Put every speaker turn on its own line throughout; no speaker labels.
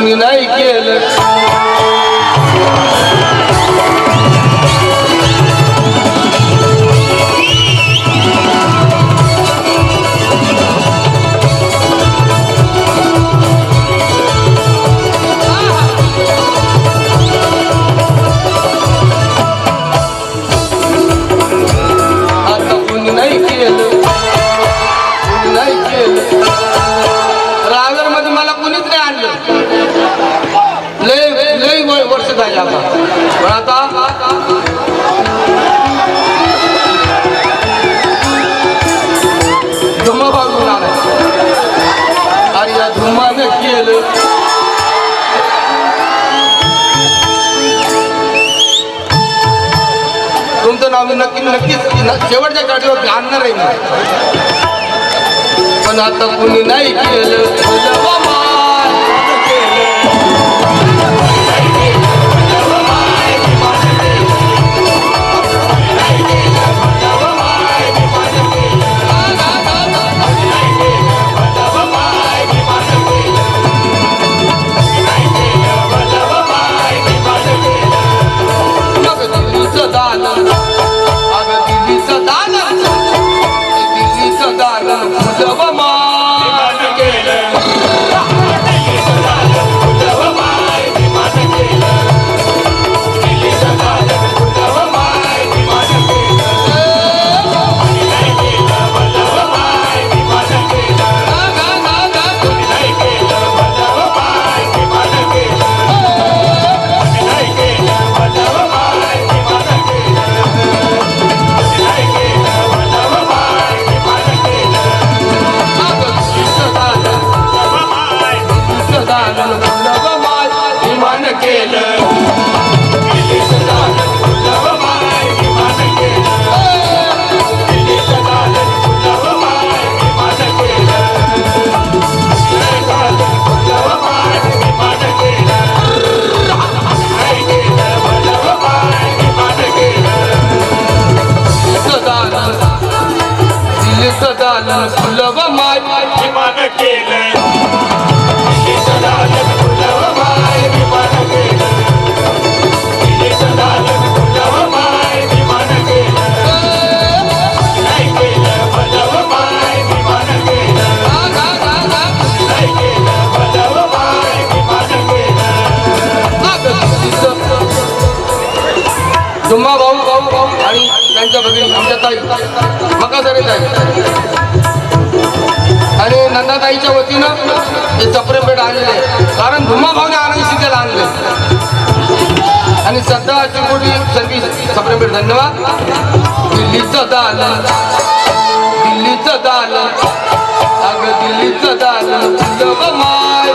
कोणी नाही केलं. आता या तुमचं नाव मी नक्की नक्कीच शेवटच्या गाडीवर आणणार आहे पण आता कुणी नाही केलं. सगळी आणि नंदाताईच्या वतीनं हे चपरेपेठ आणले. कारण धुमाभावने आनंद शिकेला आणले. आणि सध्या चिकोटी सर्वी चपरेपेठ धन्यवाद. दिल्लीचं दाल. दिल्लीचं दाल. अगं दिल्लीचं दाल. माय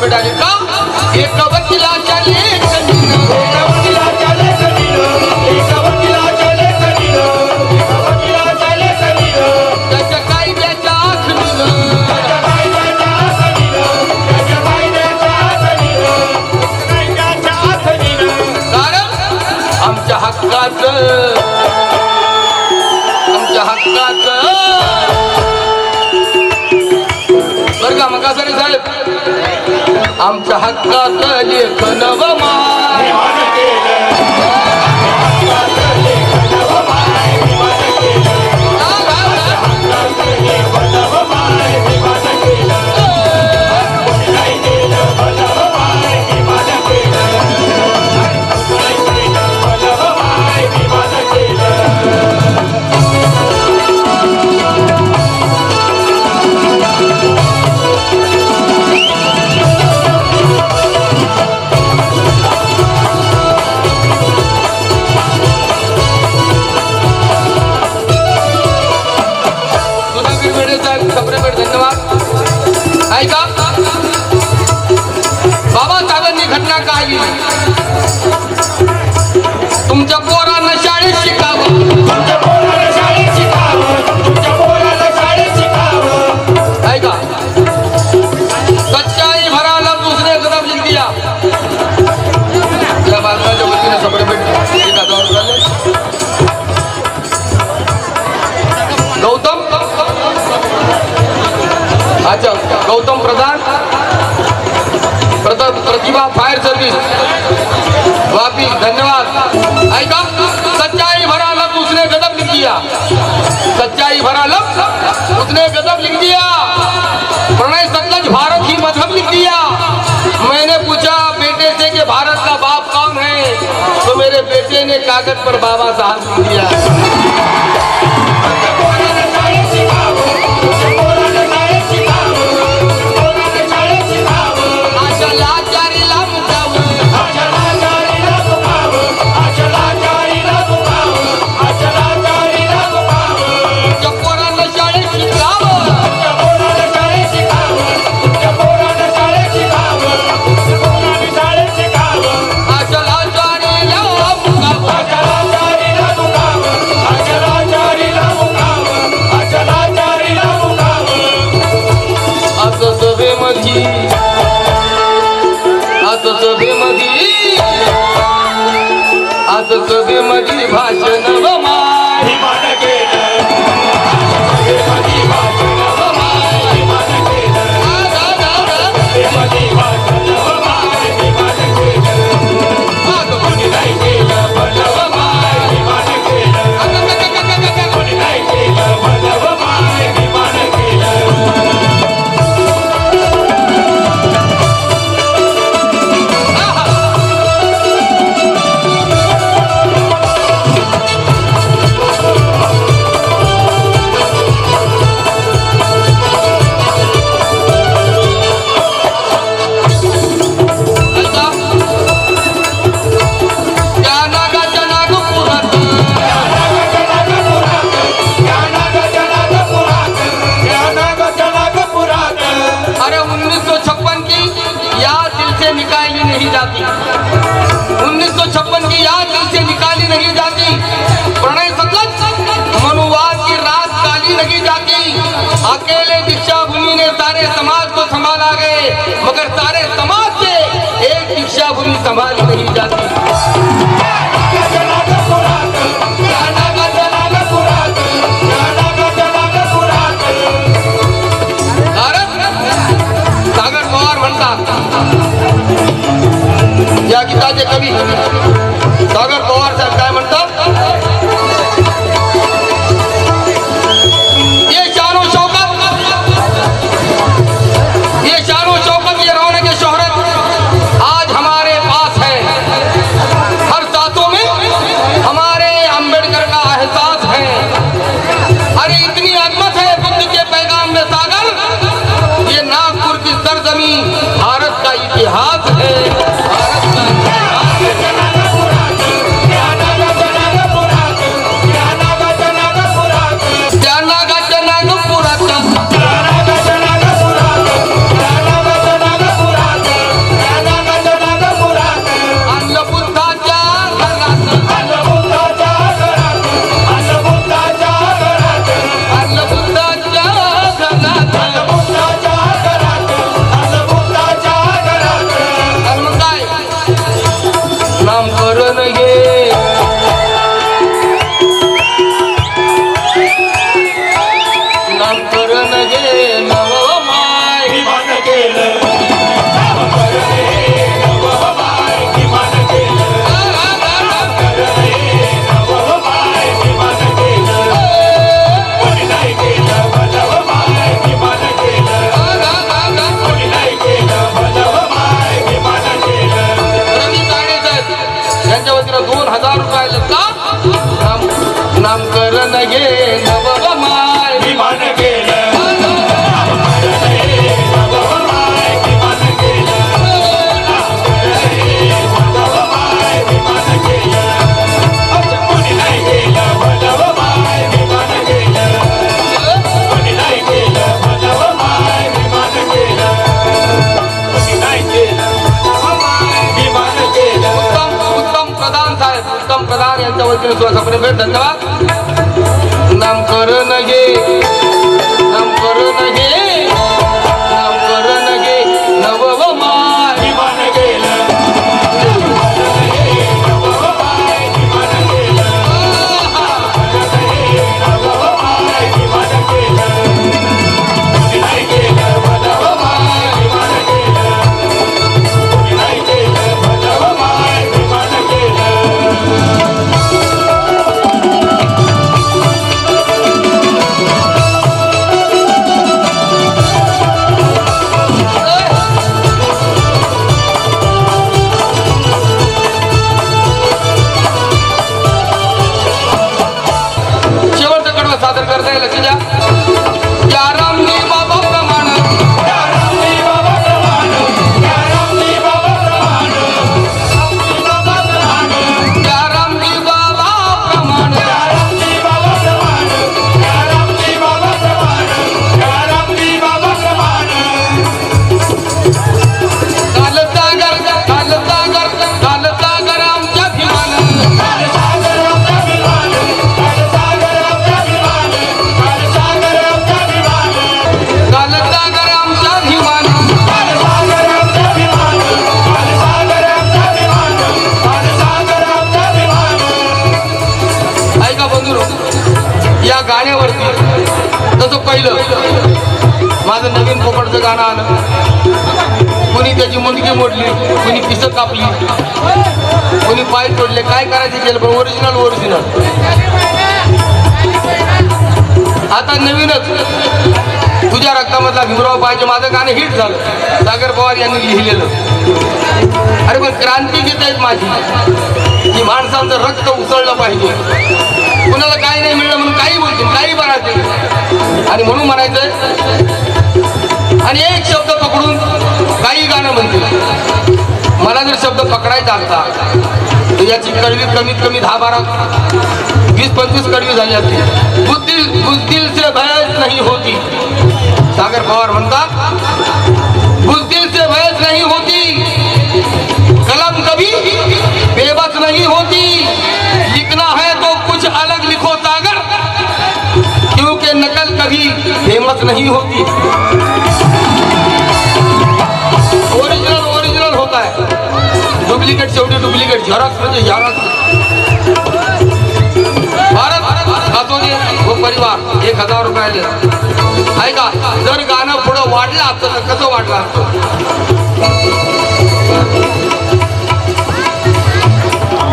remember that. धन्यवाद. ऐका. बाबा साहेबांनी घटना काय तुमच्या पोर गौतम प्रधान प्रतिभा फायर सर्विस। वापी, धन्यवाद। आएगा सच्चाई भरा लग उसने गदब लिख दिया। सच्चाई भरा लग उसने गदब लिख दिया। प्रणय सतलज भारत ही मज़हब लिख दिया। मैंने पूछा, बेटे से कि भारत का बाप कौन है? तो मेरे बेटे ने कागज़ पर बाबा साहब लिख दिया। कधी माझी भाषा पिछड़ी जाति। अकेले दीक्षा भूमि ने सारे समाज को संभाला गए, मगर सारे समाज से एक दीक्षा भूमि संभाल नहीं जाती। कभी कोणी पिसं कापली? कोणी पाय तोडले? काय करायचे केलं? पण ओरिजिनल ओरिजिनल आता नवीनच. तुझ्या रक्तामधला भीमराव पाहिजे माझं गाणं हिट झालं. सागर पवार यांनी लिहिलेलं. अरे पण क्रांती गीत आहेत माझी. की माणसांचं रक्त उसळलं पाहिजे. कुणाला काही नाही मिळलं म्हणून काही बोलतील काही म्हणायचे आणि म्हणून म्हणायचंय आणि एक शब्द पकडून काही गाणं म्हणतील. मला जर शब्द पकडायचा असता तर याची कडवी कमीत कमी दहा बारा वीस पंचवीस कडवी झाली असती. बुद्धिल बुद्धिल से भयच नाही होती. सागर पवार म्हणतात बुद्धिल से भयच नहीं होती. कलम कभी बेबस नहीं होती. लिखना है तो कुछ अलग लिखो सागर क्योंकि नकल कभी फेमस नहीं होती. डुप्लिकेट शेवटी डुप्लिकेट झेरॉक्स म्हणजे झेरॉक्स भारत खातो व परिवार एक हजार रुपयाले ऐका जर गाणं पुढं वाढलं असतं तर कसं वाढलं असतं?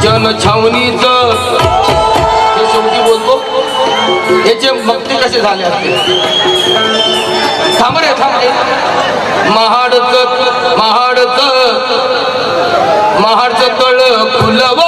जनछावणीचं हे शेवटी बोलतो. याचे मक्ते कसे झाले असते? थांब रे थांब रे. महाडचं तळ फुलव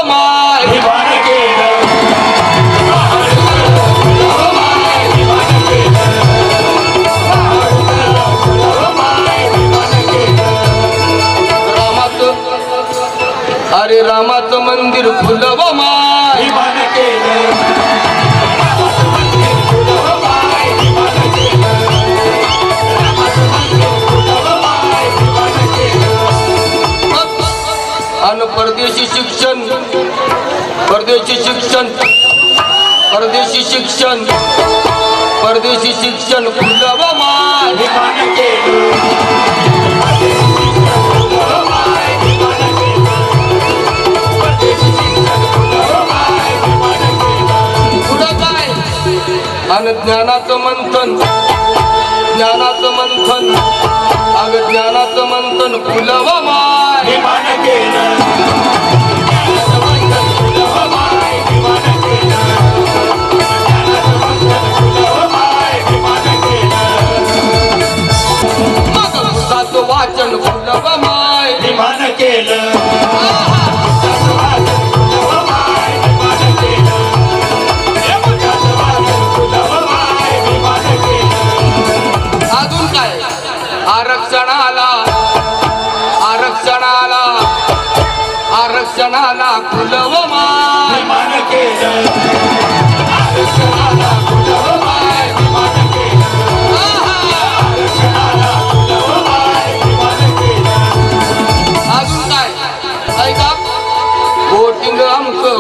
ज्ञानाचं मंथन. ज्ञानाचं मंथन. अग ज्ञानाचं मंथन फुलवा माय. आरक्षणाला आरक्षणाला आरक्षणाला फुलव माय
विमान केलं आरक्षणाला फुलव माय केलं आरक्षणाला विमान केलं.
अजून काय ऐका आमचं